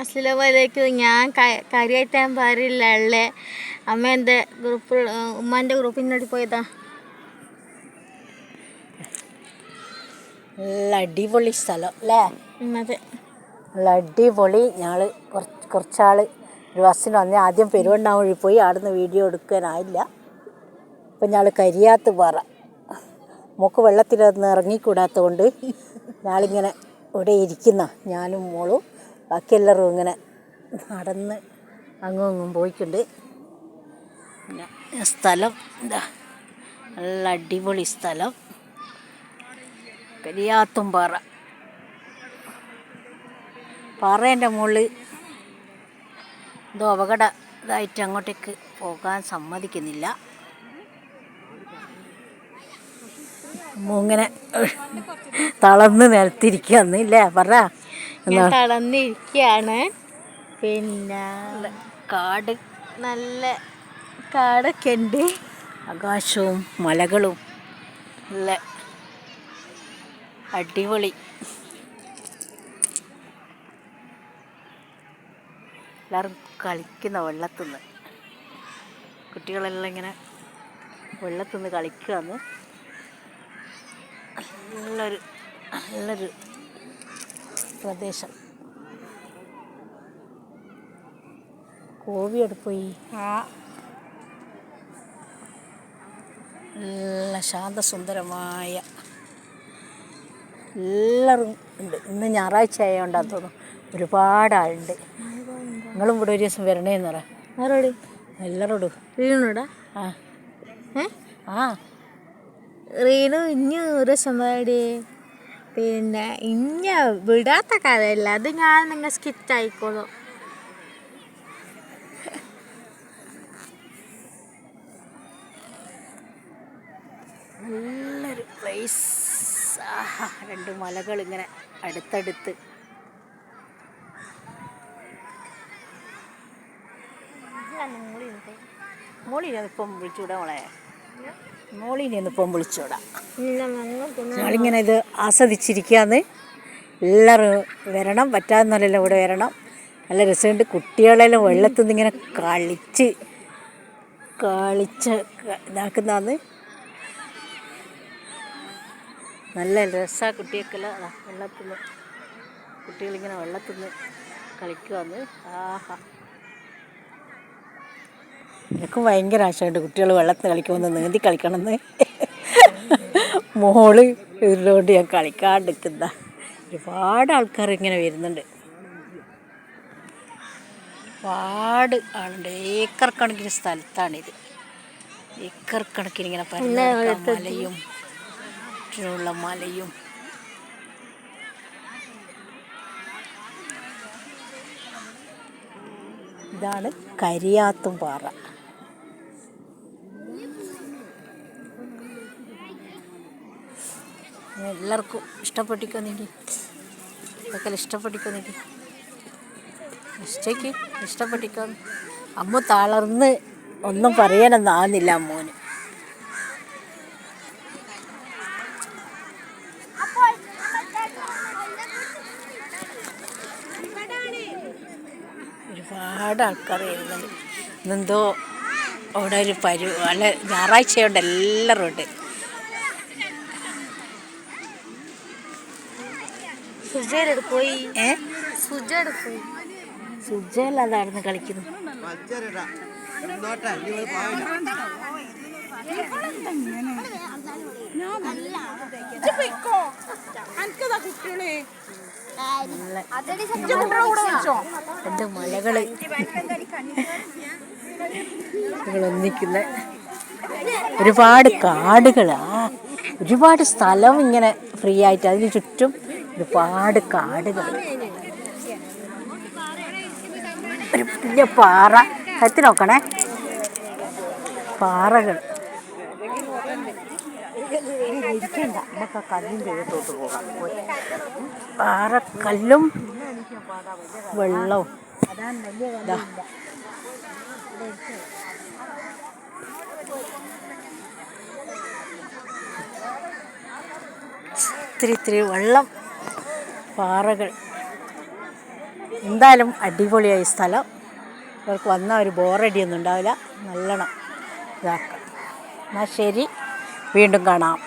അസ്സലാമലൈക്കും ഞാൻ ക- കാര്യമായിട്ടാൻ പാടില്ല ഉള്ളേ അമ്മ എന്റെ ഗ്രൂപ്പ് ഉമ്മാന്റെ ഗ്രൂപ്പിനോട് പോയതാ. നല്ല അടിപൊളി സ്ഥലം അല്ലേ? ഉം, അതെ. നല്ല അടിപൊളി. ഞങ്ങൾ കുറച്ച് കുറച്ചാൾ ഒരു ബസ്സിന് വന്ന് ആദ്യം പെരുവണ്ണാ വഴി പോയി അവിടുന്ന് വീഡിയോ എടുക്കാനായില്ല. അപ്പം ഞങ്ങൾ കരിയാത്ത് പാറ. മോക്ക് വെള്ളത്തിലൊന്ന് ഇറങ്ങിക്കൂടാത്തത് കൊണ്ട് ഞങ്ങളിങ്ങനെ ഇവിടെ ഇരിക്കുന്ന ഞാനും മോളും. ബാക്കി എല്ലാവരും ഇങ്ങനെ നടന്ന് അങ്ങും അങ്ങും പിന്നെ സ്ഥലം എന്താ നല്ല അടിപൊളി സ്ഥലം. കരിയാത്തും പാറ പാറേന്റെ മുകളിൽ എന്തോ അപകട ഇതായിട്ട് അങ്ങോട്ടേക്ക് പോകാൻ സമ്മതിക്കുന്നില്ല. ഇങ്ങനെ തളർന്ന് നിലത്തിരിക്കുകയെന്ന് ഇല്ലേ? പറ. ഞാൻ തളർന്നിരിക്കുകയാണ് പിന്നെ കാട് നല്ല കാടൊക്കെ ഉണ്ട്. ആകാശവും മലകളും. നല്ല അടിപൊളി. എല്ലാവരും കളിക്കുന്ന വെള്ളത്തുനിന്ന് കുട്ടികളെല്ലാം ഇങ്ങനെ വെള്ളത്തുനിന്ന് കളിക്കുകയാണ് കളിക്കുകയെന്ന് നല്ലൊരു നല്ലൊരു പ്രദേശം. കോവിയോട് പോയി? ആ. നല്ല ശാന്തസുന്ദരമായ എല്ലാവരും ഉണ്ട്. ഇന്ന് ഞായറാഴ്ച ആയതുകൊണ്ടാണ് തോന്നുന്നു. ഒരുപാട് ആളുണ്ട് നിങ്ങളും ഇവിടെ ഒരു ദിവസം വരണേന്ന് പറ. ആരോട്? എല്ലാവരോടും. റീണുടാ ആ. ആ. റീനു ഇനി ഒരു സ്വന്തമായിട്ട് പിന്നെ ഇഞ്ഞ വിടാത്ത കഥയല്ല. അത് ഞാൻ നിങ്ങൾ സ്കിറ്റ് ആയിക്കോളൂ. നല്ലൊരു പ്ലേസ് ആഹാ രണ്ട് മലകൾ ഇങ്ങനെ അടുത്തടുത്ത്. മോളി ഇപ്പം വിളിച്ചുവിടാം മോളെ? മോളിനെ ഒന്ന് ഇപ്പം വിളിച്ചോടാം. ഞങ്ങളിങ്ങനെ ഇത് ആസ്വദിച്ചിരിക്കാന്ന് എല്ലാവരും വരണം പറ്റാവുന്നവരെല്ലാം ഇവിടെ വരണം. നല്ല രസമുണ്ട്. കുട്ടികളെല്ലാം വെള്ളത്തിൽ നിന്ന് ഇങ്ങനെ കളിച്ച് കളിച്ച് ഇതാക്കുന്നതാന്ന് ഇതാക്കുന്നതാണ്. നല്ല രസമാണ് കുട്ടികൾക്കെല്ലാം. വെള്ളത്തിൽ നിന്ന് കുട്ടികളിങ്ങനെ വെള്ളത്തിൽ നിന്ന് കളിക്കുവാന്ന് ആഹാ. എനിക്കും ഭയങ്കര ആശയമുണ്ട് കുട്ടികൾ വെള്ളത്തിൽ കളിക്കുമെന്ന് നീന്തി കളിക്കണമെന്ന്. മോൾ ഇതിലോട്ട് ഞാൻ കളിക്കാണ്ടിരിക്കുന്ന. ഒരുപാട് ആൾക്കാർ ഇങ്ങനെ വരുന്നുണ്ട്. ഒരുപാട് ആളുണ്ട്. ഏക്കർ കണക്കിന് സ്ഥലത്താണിത്. ഏക്കർ കണക്കിന് ഇങ്ങനെ മലയും ചുറ്റുമുള്ള മലയും. ഇതാണ് കരിയാത്തും പാറ എല്ലാവർക്കും ഇഷ്ടപ്പെട്ടിക്കോ നീക്കി ഇതൊക്കെ ഇഷ്ടപ്പെട്ടിക്കോ നീക്കി ഇഷ്ടയ്ക്ക് ഇഷ്ടപ്പെട്ടിക്കോ? അമ്മ തളർന്ന് ഒന്നും പറയാനൊന്നാകുന്നില്ല അമ്മൂന് ഒരുപാട് ആൾക്കാർ വരുന്നുണ്ട്. ഇന്നെന്തോ അവിടെ ഒരു പരി അല്ല ഞായറാഴ്ചയുണ്ട് എല്ലാവരും ഉണ്ട്. സുജയുടെ പോയി. ഏ? സുജയുടെ പോയി. സുജൽ അതായിരുന്നു കളിക്കുന്നു എന്റെ മലകൾ. ഒന്നിക്കുന്ന ഒരുപാട് കാടുകളാ. ഒരുപാട് സ്ഥലം ഇങ്ങനെ ഫ്രീ ആയിട്ട്. അതിന് ചുറ്റും ഒരുപാട് കാടുകൾ. ഒരു വലിയ പാറ. കത്തി നോക്കണേ. പാറകൾ. ഇരിക്കണ്ട നമുക്ക് ആ കല്ലിന്റെ അകത്തോട്ട് പോകാം. പാറക്കല്ലും വെള്ളവും. ഇത്തിരി ഇത്തിരി വെള്ളം. പാറകൾ. എന്തായാലും അടിപൊളിയായി സ്ഥലം. ഇവർക്ക് വന്നാൽ ഒരു ബോറടിയൊന്നും ഉണ്ടാവില്ല. നല്ലോണം ഇതാക്കാം. എന്നാൽ ശരി. വീണ്ടും കാണാം.